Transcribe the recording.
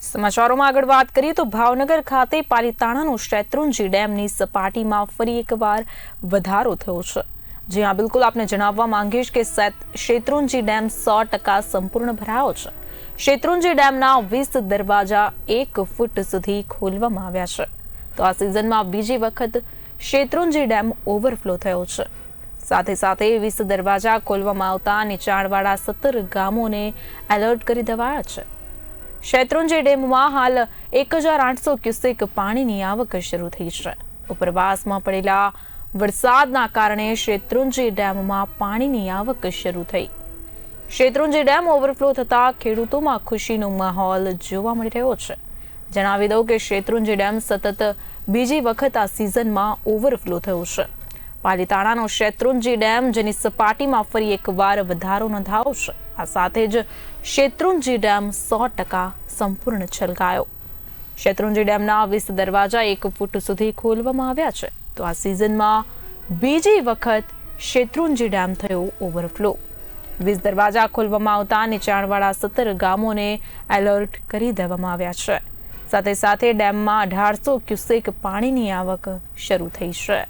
સમાચારોમાં આગળ વાત કરીએ તો ભાવનગર ખાતે પાલીતાણાનું શેત્રુંજી ડેમની સપાટીમાં ફરી એકવાર વધારો થયો છે. જ્યાં બિલકુલ આપને જણાવવા માંગીશ કે શેત- શેત્રુંજી ડેમ સો ટકા સંપૂર્ણ ભરાયો છે. શેત્રુંજી ડેમના વીસ દરવાજા એક ફૂટ સુધી ખોલવામાં આવ્યા છે. તો આ સિઝનમાં બીજી વખત શેત્રુંજી ડેમ ઓવરફ્લો થયો છે. સાથે સાથે વીસ દરવાજા ખોલવામાં આવતા નીચાણવાળા સત્તર ગામોને એલર્ટ કરી દેવાયા છે. શેત્રુંજી ડેમમાં હાલ એક હજાર આઠસો ક્યુસેક પાણીની આવક શરૂ થઈ છે. ઉપરવાસમાં પડેલા વરસાદના કારણે શેત્રુંજી ડેમમાં પાણીની આવક શરૂ થઈ. શેત્રુંજી ડેમ ઓવરફ્લો થતા ખેડૂતોમાં ખુશીનો માહોલ જોવા મળી રહ્યો છે. જણાવી દઉં કે શેત્રુંજી ડેમ સતત બીજી વખત આ સિઝનમાં ઓવરફ્લો થયો છે. પાલીતાણાનો શેત્રુંજી ડેમ, જેની સપાટીમાં ફરી એકવાર વધારો નોંધાયો છે આ સાથે જ શેત્રુંજી ડેમ સો ટકા સંપૂર્ણ છલકાયો. શેત્રુંજી ડેમના વીસ દરવાજા એક ફૂટ સુધી ખોલવામાં આવ્યા છે. તો આ સિઝનમાં બીજી વખત શેત્રુંજી ડેમ થયો ઓવરફ્લો. વીસ દરવાજા ખોલવામાં આવતા નીચાણવાળા સત્તર ગામોને એલર્ટ કરી દેવામાં આવ્યા છે. સાથે સાથે ડેમમાં અઢારસો ક્યુસેક પાણીની આવક શરૂ થઈ છે.